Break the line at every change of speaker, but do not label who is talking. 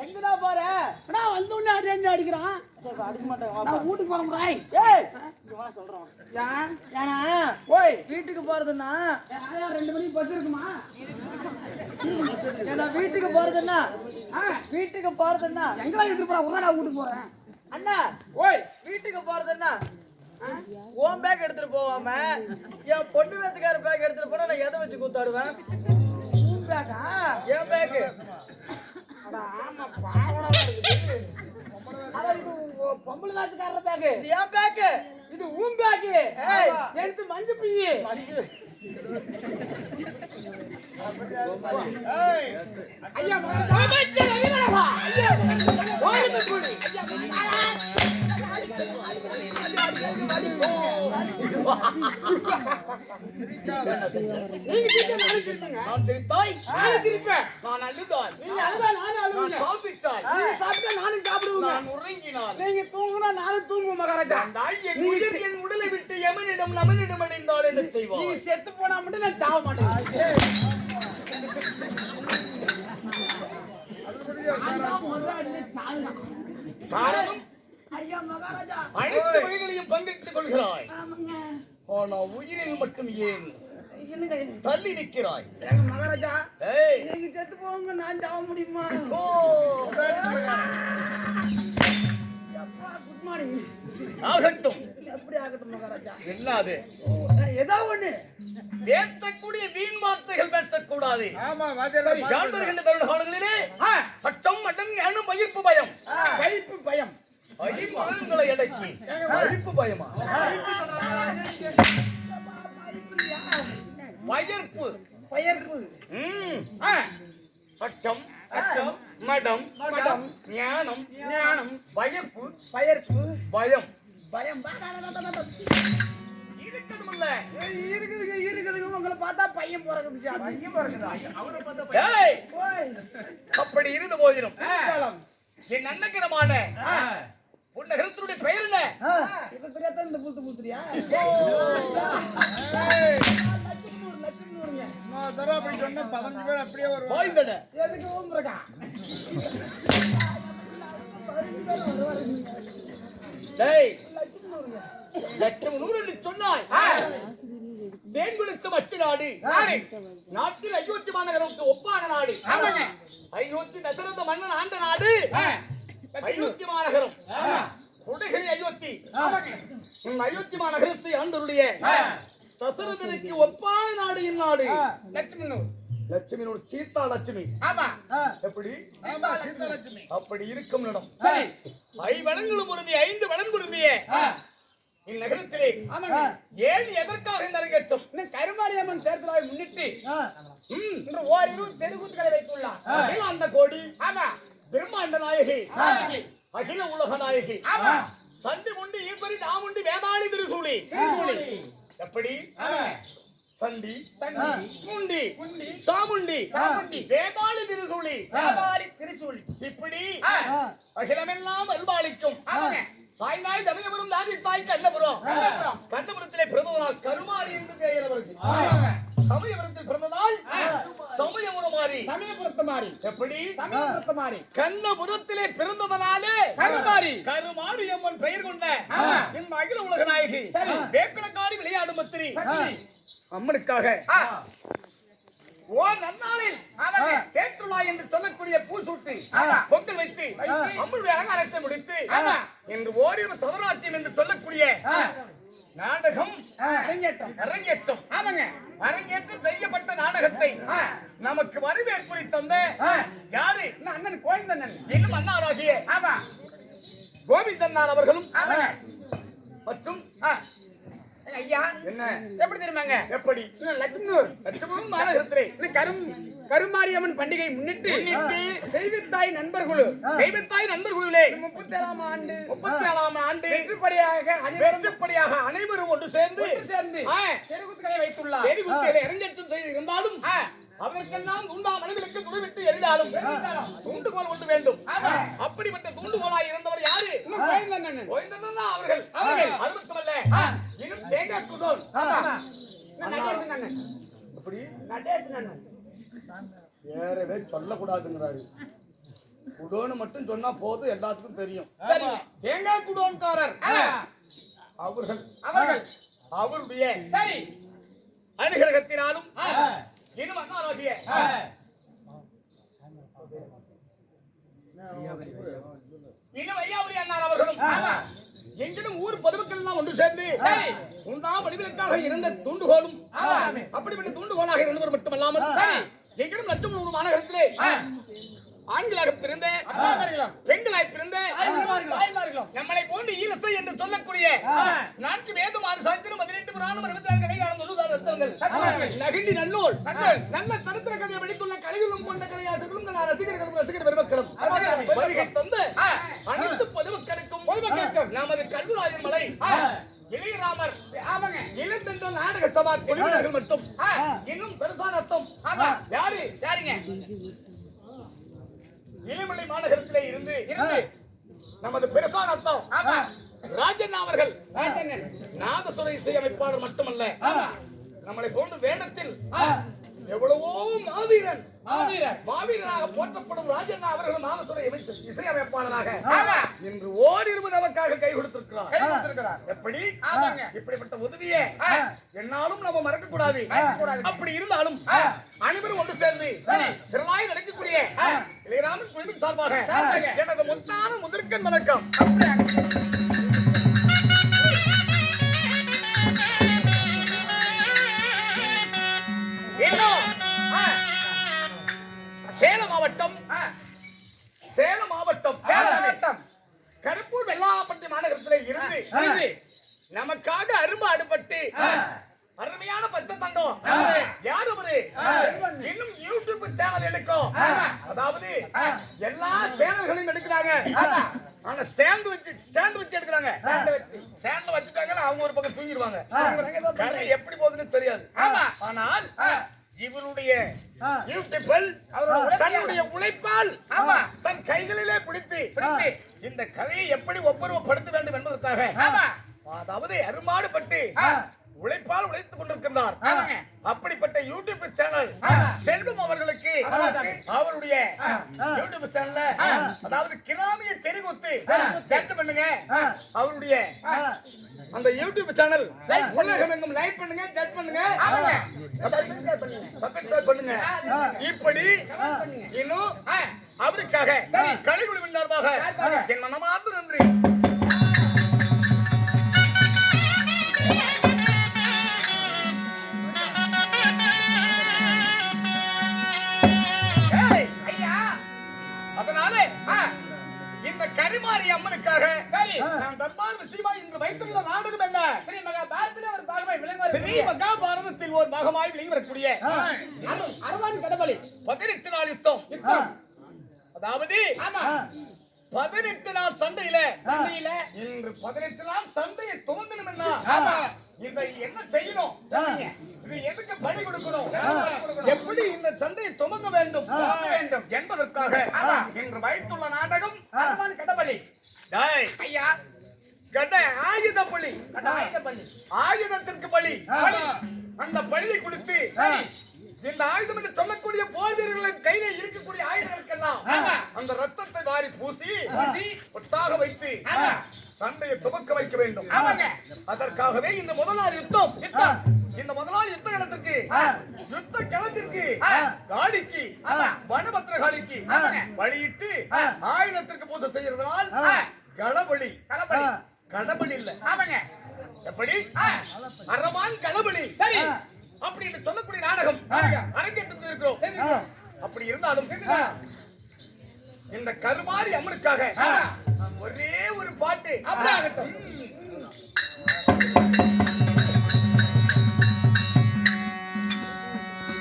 எங்கடா போற?
நான் வந்த உடனே அடி அடிக்கிறான்
அடிக்க மாட்டேன்,
நான் வீட்டுக்கு போறேன் ராய்
ஏய், வா,
ஏன்
வீட்டுக்கு போறதுன்னா
ரெண்டு மணிக்கு பஸ் இருக்குமா
வீட்டுக்கு போறதுன்னா வீட்டுக்கு போறதுன்னா
எங்கடா வீட்டுக்கு போறேன் உடனே நான் வீட்டுக்கு போறேன்
அண்ணா
ஓய்
வீட்டுக்கு போறதுன்னா உன் பேக் எடுத்துட்டு போவாம என் பொண்ணு வேத்துக்கார பேக் எடுத்துட்டு போனா நான் எதை வச்சு கூத்தாடுவேன்?
பேக்கா
என் பேக்
பொம்பளை நாச்சுக்காரர் பேக்கு
இது என் பேக்
இது உன் பேக்கு. எடுத்து ஐயா மகன் ஐயா
உடலை விட்டு எமனிடம் நமனிடம் அடைந்தால் என்ன
நீங்க செத்து போனா மட்டும் நான் சாவ மாட்டேன்
காரணம்
ஐயா மகாராஜா.
அனைத்து வழிகளையும் பங்கிட்டுக் கொள்கிறாய்.
ஆமாங்க.
ஆனா உயிரில் மட்டும் ஏன்? தள்ளி நிற்கிறாய்.
எங்க மகாராஜா. நீங்க செத்து போங்க நான் சாவ முடியுமா? குட் மார்னிங்
ஆகட்டும்.
எப்படி ஆகட்டும் மகாராஜா?
என்னது
ஏதோ ஒண்ணு.
பேசக்கூடிய வீண் வார்த்தைகள் பேசக்கூடாது.
ஆமா
யான் வருகின்ற தருண காலங்களிலே
ஆ,
அட்டம் அட்டம் ஞானம் பயிர்ப்பு பயம்.
கைப்பு பயம்.
ஐம்புலன்களை அடக்கி பயிர்ப்பு பயமா?
பயர்ப்பு
ம்.
ஆ,
அச்சம் மடம்
மடம்,
ஞானம்
ஞானம்.
வயர்ப்பு.
பயர்ப்பு
பயம்.
பயம். ஏய், இருக்குதுங்க இருக்குதுங்க. உங்களை பார்த்தா பையன்
ஏய்.
ஓய்
அப்படி இருந்த போதிலும். என் அன்னகரமான உன்னகரத்தினுடைய பெயர் என்ன
இது தெரியாத இந்த புத்து புத்துறியா? எதுக்கு
டேய்
லட்சம்
நூறு சொன்னாய். தேன் கொடுத்த மற்ற நாடு. நாட்டில் அயோத்தி மாநகரத்துக்கு ஒப்பான நாடு. அயோத்தி தசரத மன்னன் ஆண்ட நாடு. அயோத்தி மாநகரம். குடகிரி அயோத்தி. அயோத்தி மாநகரத்தை ஆண்டருடைய தசரதனுக்கு ஒப்பான நாடு இந்நாடு
லட்சம் நூறு
லட்சுமி நூறு சீதா லட்சுமி
ஆமா
எப்படி?
லட்சுமி
அப்படி இருக்கும் இடம்.
சரி.
ஐவனங்களும் பொருந்திய ஐந்து வளம் பொருந்திய இந்நகரத்திலே ஏன் எதற்காக இந்த அரங்கேற்றம்?
கருமாரியம்மன் தேர்தலை முன்னிட்டு இன்று ஓரிரு தெருக்கூத்துக்களை வைத்துள்ளார்.
அந்த கோடி
ஆமா.
பிரம்மாண்ட நாயகி. அகில உலக நாயகி. சண்டி முண்டி ஈஸ்வரி தாமுண்டி வேதாளி திருசூலி. எப்படி? சண்டி.
தண்டி
முண்டி.
முண்டி.
சாமுண்டி. வேதாளி திருசூலி.
வியாபாரி திரிசூலி.
இப்படி அகிலமெல்லாம் அல்பாளிக்கும் சாய்ந்தாய் தமிழபுரம் தாதி தாய் கண்ணபுரம். கண்ணபுரத்திலே பிறந்ததால் கருமாரி என்று பெயர் அவருக்கு. சமயபுரத்தில் பிறந்ததால் சமயபுரம் மாறி
சமயபுரத்து மாறி.
எப்படி?
சமயபுரத்து மாறி.
கண்ணபுரத்திலே பிறந்ததனாலே
கருமாரி
கருமாரி அம்மன் பெயர் கொண்ட
ஆமா.
இந்த அகில உலக நாயகி
சரி.
வேப்பிலக்காரி விளையாடும் மத்திரி
சரி.
அம்மனுக்காக நன்னாளில். தேற்றுலா என்று சொல்லக்கூடிய. பொங்கல் வைத்து. அம்மனுடைய அலங்காரத்தை முடித்து ஓரிரு என்று நாடகம்
அரங்கேற்றம்
அரங்கேற்றம்
ஆமாங்க
அரங்கேற்றம் செய்யப்பட்ட நாடகத்தை. நமக்கு வரவேற்புரை தந்த. யாரு
அண்ணன் கோயில்
இன்னும் அண்ணாராகிய
ஆமா
கோவிந்தன்னார் அவர்களும்
ஆமாங்க
மற்றும்
ஐயா.
என்ன?
எப்படி தெரியுமாங்க?
எப்படி?
இன்னும் லட்சுமி
லட்சுமணம் நாடகத்திலே
இன்னும் கரும் கருமாரியம்மன் பண்டிகை முன்னிட்டு தெய்வத்தாய் நண்பர்களு
தெய்வத்தாய் நண்பர்களுடைய
முப்பத்தி ஏழாம் ஆண்டு.
முப்பத்தி ஏழாம் ஆண்டு
வெற்றிப்படியாக அனைவரும்
வெற்றிப்படியாக அனைவரும் ஒன்று சேர்ந்து
சேர்ந்து
ஆ,
தெருக்கூத்துக்களை வைத்துள்ளார்.
எரிகுத்திகளை அரங்கேற்றம் செய்து அதற்கெல்லாம் துண்டா மனிதர்களுக்கு துணிவிட்டு எரிந்தாலும் தூண்டுகோல் ஒன்று வேண்டும். அப்படிப்பட்ட தூண்டுகோலாய் இருந்தவர் யாரு? அவர்கள்.
அவர்கள்.
அது மட்டுமல்ல. இன்னும் தேங்காய் குதோல்
நடேசன் அண்ணன்
வேறவே சொல்லக்கூடாதுங்கிறாரு. குடோன்னு மட்டும் சொன்னா போதும் எல்லாத்துக்கும் தெரியும். தேங்காய் குடோன்காரர். அவர்கள்.
அவர்கள்.
அவருடைய
சரி.
அனுகிரகத்தினாலும் இன்னும் ஐயாவுடைய அண்ணார் அவர்களும்
ஆமா.
எங்கிலும் ஊர் பொதுமக்கள் எல்லாம் ஒன்று சேர்ந்து
சரி.
உண்டா வடிவிலுக்காக இருந்த தூண்டுகோலும்
ஆமாமே.
அப்படிப்பட்ட தூண்டுகோலாக இருந்தவர் மட்டுமல்லாமல்
சரி.
எங்கிலும் லட்சம் நூறு மாநகரத்திலே. ஆண்களாக பிறந்த பெண்களாய் பிறந்த. நம்மளை போன்று ஈரசை என்று சொல்லக்கூடிய. நான்கு வேதம் ஆறு சாஸ்திரம் பதினெட்டு புராணம் இருபத்தி நான்கு. நகிண்டி நல்லூர். நல்ல சரித்திர கதையை வெடித்துள்ள கலைகளும் கொண்ட கலையாசிகளும் நான் ரசிகர்களும் ரசிகர் பெருமக்களும். வருகை தந்து. அனைத்து பொதுமக்களுக்கும்
பொதுமக்களுக்கும்.
நமது கல்விராயன் மலை. இளையராமர். இளந்தென்ற நாடக சபா குழுவினர்கள் மட்டும். இன்னும் பெருசான அர்த்தம்
ஆமா.
யாரு
யாருங்க?
இளமலை மாநகரத்திலே இருந்து. நமது பெருசான அர்த்தம். ராஜன் அவர்கள். நாதசுர இசையமைப்பாளர் மட்டுமல்ல. நம்மளை போன்று வேடத்தில். எவ்வளவோ மாவீரன். மாவீரனாக போற்றப்படும் ராஜண்ணா அவர்கள் நாதசுர இசை இசையமைப்பாளராக. இன்று ஓரிருவு நமக்காக கை கொடுத்திருக்கிறார். எப்படி. இப்படிப்பட்ட உதவியை. என்னாலும் நம்ம மறக்க கூடாது. அப்படி இருந்தாலும். அனைவரும் ஒன்று சேர்ந்து
சரி.
திறனாய் நடக்கக்கூடிய. இளையராமன் குழுவின் சார்பாக
சார்பாக.
எனது முத்தான முதற்கண் வணக்கம். சேலம் மாவட்டம். சேலம் மாவட்டம்
சேலம் மாவட்டம்.
கருப்பூர் வெள்ளாளப்பட்டி மாநகரத்தில் இருந்து. நமக்காக அரும்பு அடுபட்டு. அருமையான பச்சை தண்டம்
யாரு?
அவரு. இன்னும் யூடியூப் சேனல் எடுக்கும். அதாவது. எல்லா சேனல்களையும் எடுக்கிறாங்க. ஆனா ஸ்டாண்ட் வச்சு ஸ்டாண்ட் வச்சு எடுக்கிறாங்க. ஸ்டாண்ட்ல வச்சுட்டாங்கன்னா அவங்க ஒரு பக்கம் தூங்கிடுவாங்க. கதை எப்படி போகுதுன்னு தெரியாது. ஆனால். இவருடைய. யூடியூப்பில். தன்னுடைய உழைப்பால்
ஆமா.
தன் கைகளிலே பிடித்து. இந்த கதையை எப்படி ஒப்புரவுப்படுத்த வேண்டும் என்பதற்காக. அதாவது அருமாடுபட்டு. உழைப்பால் உழைத்துக் கொண்டிருக்கின்றார். அப்படிப்பட்ட யூடியூப் சேனல். செல்வம் அவர்களுக்கு. அவருடைய. யூடியூப் சேனல்ல. அதாவது கிராமிய தெரிகுத்து. சேர்த்து பண்ணுங்க. அவருடைய. அந்த யூடியூப் சேனல். உலகம் எங்கும் லைக் பண்ணுங்க ஜட்ஜ் பண்ணுங்க. சப்ஸ்கிரைப் பண்ணுங்க. இப்படி இன்னும் அவருக்காக சார்பாக. என் மனமார்ந்த கரிமாரி அம்மனுக்காக
சரி.
நான் தர்பார் விஷயமா இன்று வைத்துள்ள நாடகம் என்ன
ஸ்ரீ மகாபாரதத்திலே ஒரு பாகமாய் விளங்கி
ஸ்ரீ
வரக்கூடிய
மகாபாரதத்தில் ஒரு பாகமாய் விளங்கி வரக்கூடிய
அரு- அருவான் கடவுளை.
பதினெட்டு நாள் யுத்தம். அதாவது
ஆமா.
பதினெட்டு நாள் சண்டையில
சண்டையில
இன்று பதினெட்டு நாள் சண்டையை. இதை என்ன செய்யணும் எதுக்கு பலி கொடுக்கணும். எப்படி இந்த சண்டையை துவங்க வேண்டும்
வேண்டும்.
என்பதற்காக. இன்று வைத்துள்ள நாடகம்
கடவுளை.
டேய்,
ஐயா.
கட ஆயுத பலி
பள்ளி.
ஆயுதத்திற்கு பலி. அந்த பலியை கொடுத்து. இந்த ஆயுதம் என்று சொல்லக்கூடிய போர் வீரர்களின் கையில இருக்கக்கூடிய ஆயுதங்களுக்கெல்லாம். அந்த ரத்தத்தை வாரி பூசி. ஒட்டாக வைத்து. சண்டையை துவக்க வைக்க வேண்டும். அதற்காகவே இந்த முதல் நாள் யுத்தம். இந்த முதல் நாள் யுத்த களத்திற்கு
ஆ.
யுத்த களத்திற்கு. காளிக்கு. வனபத்திர காளிக்கு. வழியிட்டு. ஆயுதத்திற்கு பூஜை செய்யறதுனால்
ஆ.
களபலி
கடவுளை.
கடபலி இல்ல. எப்படி. அறவான் களபலி
சரி.
அப்படி என்று சொல்லக்கூடிய நாடகம்
நாடகம்.
அரங்கேற்று இருக்கிறோம். அப்படி இருந்தாலும் இந்த கருமாரி அம்மனுக்காக. ஒரே ஒரு பாட்டு
அப்படியே ஆகட்டும்.
ம்.